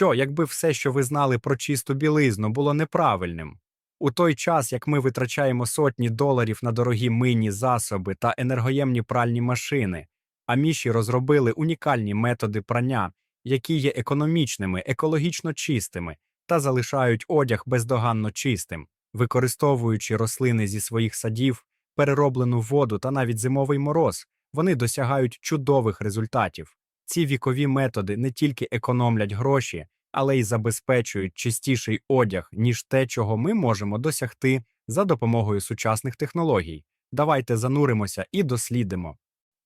Що, якби все, що ви знали про чисту білизну, було неправильним? У той час, як ми витрачаємо сотні доларів на дорогі мийні засоби та енергоємні пральні машини, аміші розробили унікальні методи прання, які є економічними, екологічно чистими та залишають одяг бездоганно чистим, використовуючи рослини зі своїх садів, перероблену воду та навіть зимовий мороз, вони досягають чудових результатів. Ці вікові методи не тільки економлять гроші, але й забезпечують чистіший одяг, ніж те, чого ми можемо досягти за допомогою сучасних технологій. Давайте зануримося і дослідимо.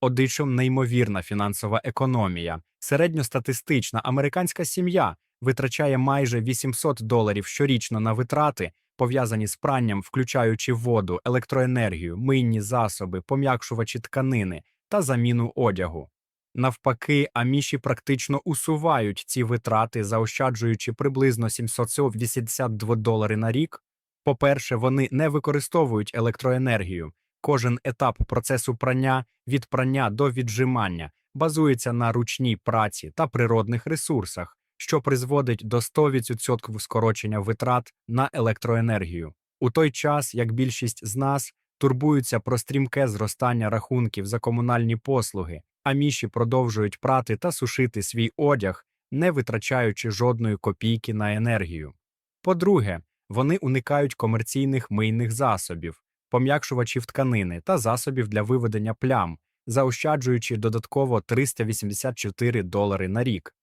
Одичом неймовірна фінансова економія. Середньостатистична американська сім'я витрачає майже 800 доларів щорічно на витрати, пов'язані з пранням, включаючи воду, електроенергію, мийні засоби, пом'якшувачі тканини та заміну одягу. Навпаки, аміші практично усувають ці витрати, заощаджуючи приблизно 782 долари на рік. По-перше, вони не використовують електроенергію. Кожен етап процесу прання від прання до віджимання базується на ручній праці та природних ресурсах, що призводить до 100% скорочення витрат на електроенергію. У той час, як більшість з нас турбуються про стрімке зростання рахунків за комунальні послуги, аміші продовжують прати та сушити свій одяг, не витрачаючи жодної копійки на енергію. По-друге, вони уникають комерційних мийних засобів, пом'якшувачів тканини та засобів для виведення плям, заощаджуючи додатково 384 долари на рік.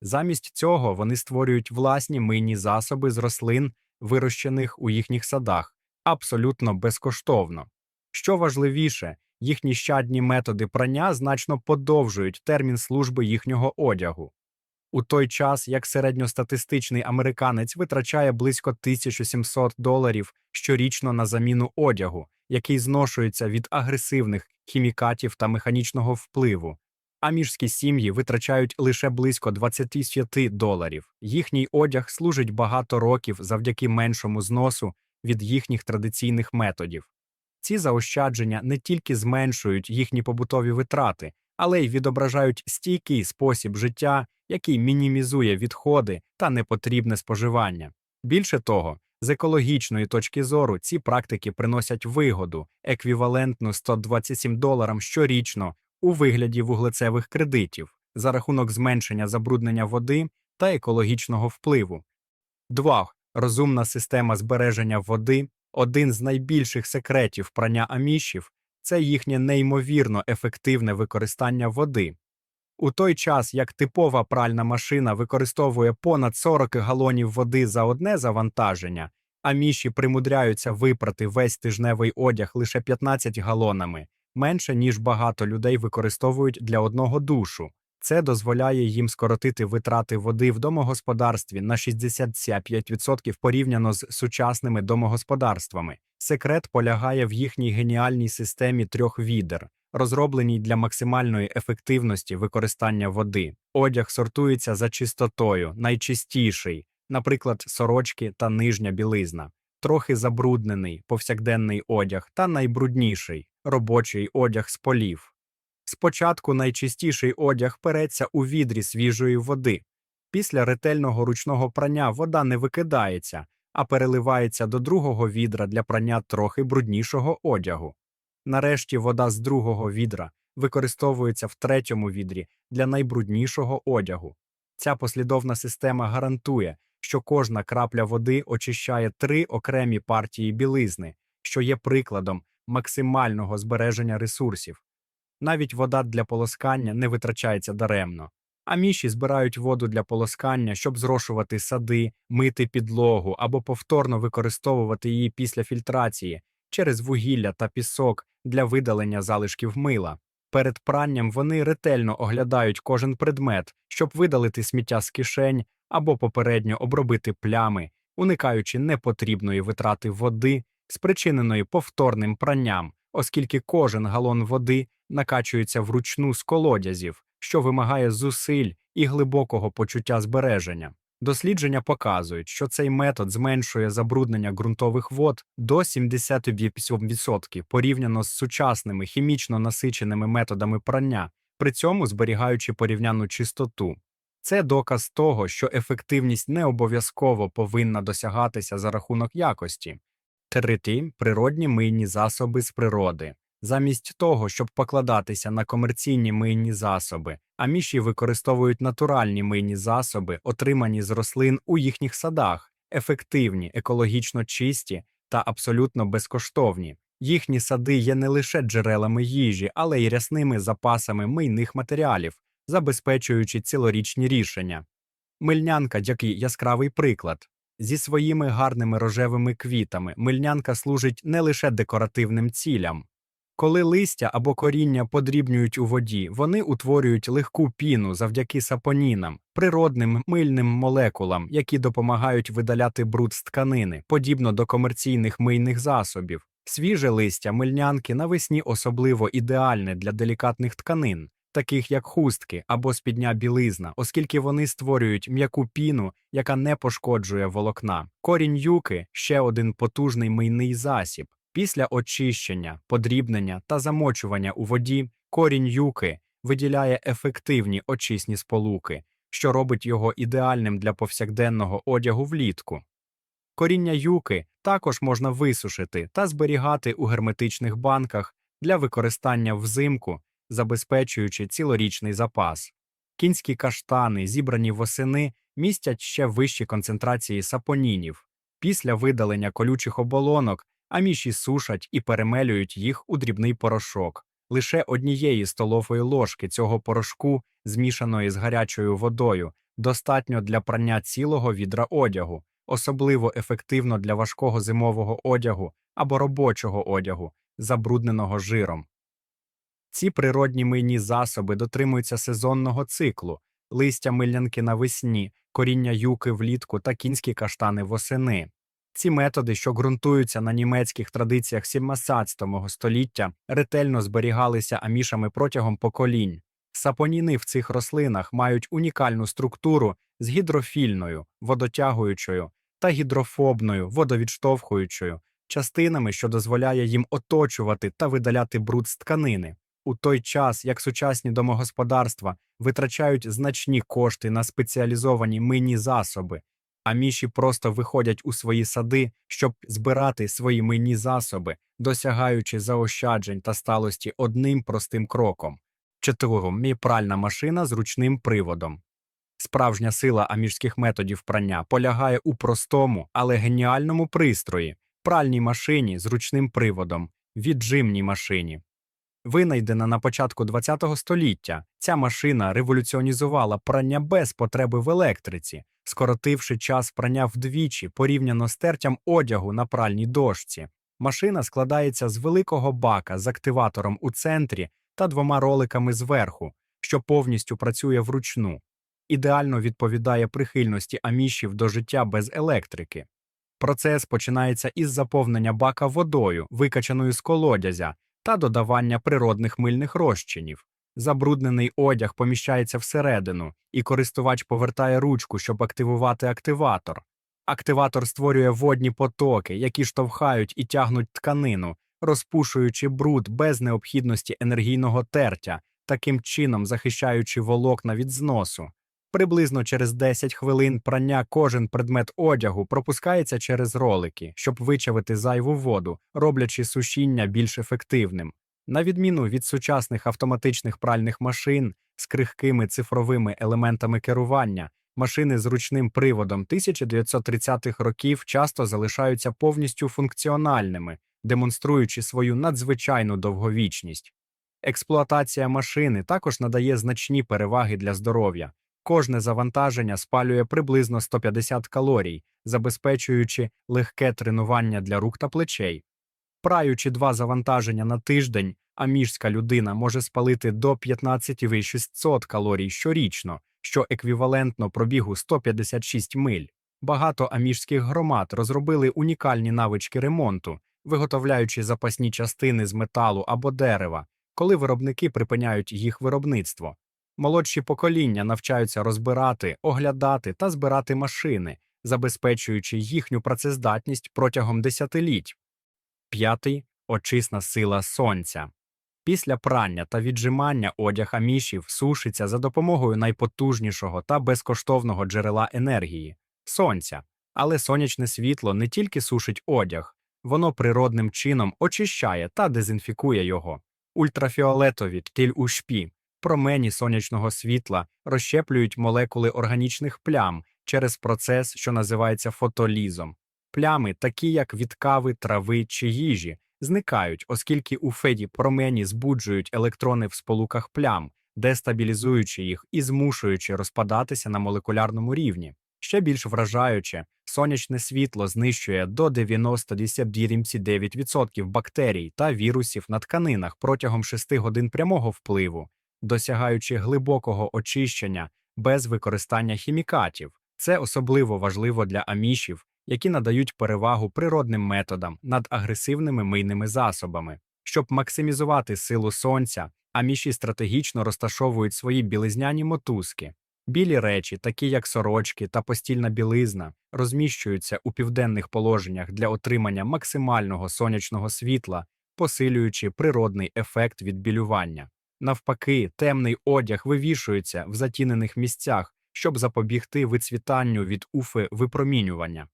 Замість цього вони створюють власні мийні засоби з рослин, вирощених у їхніх садах, абсолютно безкоштовно. Що важливіше, їхні щадні методи прання значно подовжують термін служби їхнього одягу. У той час, як середньостатистичний американець витрачає близько 1700 доларів щорічно на заміну одягу, який зношується від агресивних хімікатів та механічного впливу. Аміжські сім'ї витрачають лише близько 25 доларів. Їхній одяг служить багато років завдяки меншому зносу від їхніх традиційних методів. Ці заощадження не тільки зменшують їхні побутові витрати, але й відображають стійкий спосіб життя, який мінімізує відходи та непотрібне споживання. Більше того, з екологічної точки зору ці практики приносять вигоду, еквівалентну 127 доларам щорічно у вигляді вуглецевих кредитів за рахунок зменшення забруднення води та екологічного впливу. 2. Розумна система збереження води один з найбільших секретів прання амішів це їхнє неймовірно ефективне використання води. У той час, як типова пральна машина використовує понад 40 галонів води за одне завантаження, аміші примудряються випрати весь тижневий одяг лише 15 галонами, менше ніж багато людей використовують для одного душу. Це дозволяє їм скоротити витрати води в домогосподарстві на 65% порівняно з сучасними домогосподарствами. Секрет полягає в їхній геніальній системі трьох відер, розробленій для максимальної ефективності використання води. Одяг сортується за чистотою, найчистіший, наприклад, сорочки та нижня білизна, трохи забруднений повсякденний одяг та найбрудніший робочий одяг з полів. Спочатку найчистіший одяг переться у відрі свіжої води. Після ретельного ручного прання вода не викидається, а переливається до другого відра для прання трохи бруднішого одягу. Нарешті вода з другого відра використовується в третьому відрі для найбруднішого одягу. Ця послідовна система гарантує, що кожна крапля води очищає три окремі партії білизни, що є прикладом максимального збереження ресурсів. Навіть вода для полоскання не витрачається даремно. А міші збирають воду для полоскання, щоб зрошувати сади, мити підлогу або повторно використовувати її після фільтрації через вугілля та пісок для видалення залишків мила. Перед пранням вони ретельно оглядають кожен предмет, щоб видалити сміття з кишень або попередньо обробити плями, уникаючи непотрібної витрати води, спричиненої повторним пранням, оскільки кожен галон води накачується вручну з колодязів, що вимагає зусиль і глибокого почуття збереження. Дослідження показують, що цей метод зменшує забруднення ґрунтових вод до 78% порівняно з сучасними хімічно насиченими методами прання, при цьому зберігаючи порівняну чистоту. Це доказ того, що ефективність не обов'язково повинна досягатися за рахунок якості. Третій природні мийні засоби з природи. Замість того, щоб покладатися на комерційні мийні засоби, аміші використовують натуральні мийні засоби, отримані з рослин у їхніх садах, ефективні, екологічно чисті та абсолютно безкоштовні. Їхні сади є не лише джерелами їжі, але й рясними запасами мийних матеріалів, забезпечуючи цілорічні рішення. Мильнянка, який яскравий приклад. Зі своїми гарними рожевими квітами мильнянка служить не лише декоративним цілям. Коли листя або коріння подрібнюють у воді, вони утворюють легку піну завдяки сапонінам, природним мильним молекулам, які допомагають видаляти бруд з тканини, подібно до комерційних мийних засобів. Свіже листя мильнянки навесні особливо ідеальне для делікатних тканин, таких як хустки або спідня білизна, оскільки вони створюють м'яку піну, яка не пошкоджує волокна. Корінь юки ще один потужний мийний засіб. Після очищення, подрібнення та замочування у воді корінь юки виділяє ефективні очисні сполуки, що робить його ідеальним для повсякденного одягу влітку. Коріння юки також можна висушити та зберігати у герметичних банках для використання взимку, забезпечуючи цілорічний запас. Кінські каштани, зібрані восени, містять ще вищі концентрації сапонінів. Після видалення колючих оболонок аміші сушать і перемелюють їх у дрібний порошок. Лише однієї столової ложки цього порошку, змішаної з гарячою водою, достатньо для прання цілого відра одягу, особливо ефективно для важкого зимового одягу або робочого одягу, забрудненого жиром. Ці природні мийні засоби дотримуються сезонного циклу, листя милянки навесні, коріння юки влітку та кінські каштани восени. Ці методи, що ґрунтуються на німецьких традиціях 17-го століття, ретельно зберігалися амішами протягом поколінь. Сапоніни в цих рослинах мають унікальну структуру з гідрофільною, водотягуючою та гідрофобною, водовідштовхуючою частинами, що дозволяє їм оточувати та видаляти бруд з тканини. У той час, як сучасні домогосподарства витрачають значні кошти на спеціалізовані мийні засоби, а міші просто виходять у свої сади, щоб збирати свої мийні засоби, досягаючи заощаджень та сталості одним простим кроком. Четверо пральна машина з ручним приводом. Справжня сила аміжських методів прання полягає у простому, але геніальному пристрої пральній машині з ручним приводом, віджимній машині. Винайдена на початку ХХ століття, ця машина революціонізувала прання без потреби в електриці, скоротивши час прання вдвічі порівняно з тертям одягу на пральній дошці. Машина складається з великого бака з активатором у центрі та двома роликами зверху, що повністю працює вручну. Ідеально відповідає прихильності амішів до життя без електрики. Процес починається із заповнення бака водою, викачаною з колодязя, та додавання природних мильних розчинів. Забруднений одяг поміщається всередину, і користувач повертає ручку, щоб активувати активатор. Активатор створює водні потоки, які штовхають і тягнуть тканину, розпушуючи бруд без необхідності енергійного тертя, таким чином захищаючи волокна від зносу. Приблизно через 10 хвилин прання кожен предмет одягу пропускається через ролики, щоб вичавити зайву воду, роблячи сушіння більш ефективним. На відміну від сучасних автоматичних пральних машин з крихкими цифровими елементами керування, машини з ручним приводом 1930-х років часто залишаються повністю функціональними, демонструючи свою надзвичайну довговічність. Експлуатація машини також надає значні переваги для здоров'я. Кожне завантаження спалює приблизно 150 калорій, забезпечуючи легке тренування для рук та плечей. Праючи два завантаження на тиждень, аміжська людина може спалити до 15 600 калорій щорічно, що еквівалентно пробігу 156 миль. Багато аміжських громад розробили унікальні навички ремонту, виготовляючи запасні частини з металу або дерева, коли виробники припиняють їх виробництво. Молодші покоління навчаються розбирати, оглядати та збирати машини, забезпечуючи їхню працездатність протягом десятиліть. П'ятий очисна сила сонця. Після прання та віджимання одяг амішів сушиться за допомогою найпотужнішого та безкоштовного джерела енергії сонця. Але сонячне світло не тільки сушить одяг, воно природним чином очищає та дезінфікує його. Ультрафіолетові тіль ушпі, промені сонячного світла розщеплюють молекули органічних плям через процес, що називається фотолізом. Плями, такі як від кави, трави чи їжі, зникають, оскільки у феді промені збуджують електрони в сполуках плям, дестабілізуючи їх і змушуючи розпадатися на молекулярному рівні. Ще більш вражаюче, сонячне світло знищує до 99% бактерій та вірусів на тканинах протягом 6 годин прямого впливу, досягаючи глибокого очищення без використання хімікатів. Це особливо важливо для амішів, які надають перевагу природним методам над агресивними мийними засобами. Щоб максимізувати силу сонця, аміші стратегічно розташовують свої білизняні мотузки. Білі речі, такі як сорочки та постільна білизна, розміщуються у південних положеннях для отримання максимального сонячного світла, посилюючи природний ефект відбілювання. Навпаки, темний одяг вивішується в затінених місцях, щоб запобігти вицвітанню від уфи випромінювання.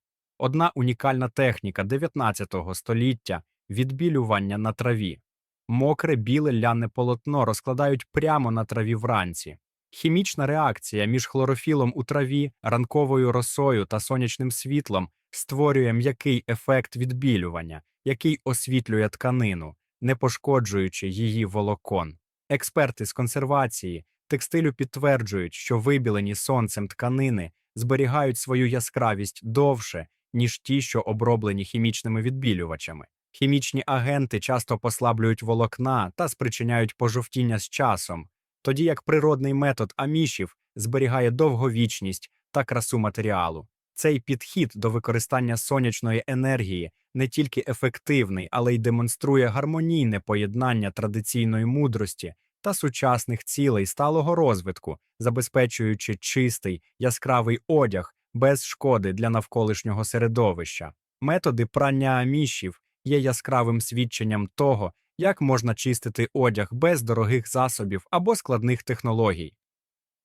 Одна унікальна техніка 19 століття відбілювання на траві. Мокре біле ляне полотно розкладають прямо на траві вранці. Хімічна реакція між хлорофілом у траві, ранковою росою та сонячним світлом створює м'який ефект відбілювання, який освітлює тканину, не пошкоджуючи її волокон. Експерти з консервації текстилю підтверджують, що вибілені сонцем тканини зберігають свою яскравість довше, ніж ті, що оброблені хімічними відбілювачами. Хімічні агенти часто послаблюють волокна та спричиняють пожовтіння з часом, тоді як природний метод амішів зберігає довговічність та красу матеріалу. Цей підхід до використання сонячної енергії не тільки ефективний, але й демонструє гармонійне поєднання традиційної мудрості та сучасних цілей сталого розвитку, забезпечуючи чистий, яскравий одяг без шкоди для навколишнього середовища. Методи прання амішів є яскравим свідченням того, як можна чистити одяг без дорогих засобів або складних технологій.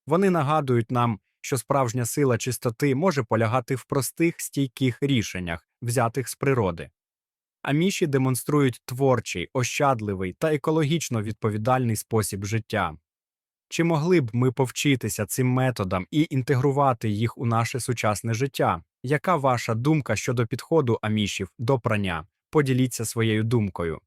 Вони нагадують нам, що справжня сила чистоти може полягати в простих стійких рішеннях, взятих з природи. Аміші демонструють творчий, ощадливий та екологічно відповідальний спосіб життя. Чи могли б ми повчитися цим методам і інтегрувати їх у наше сучасне життя? Яка ваша думка щодо підходу амішів до прання? Поділіться своєю думкою.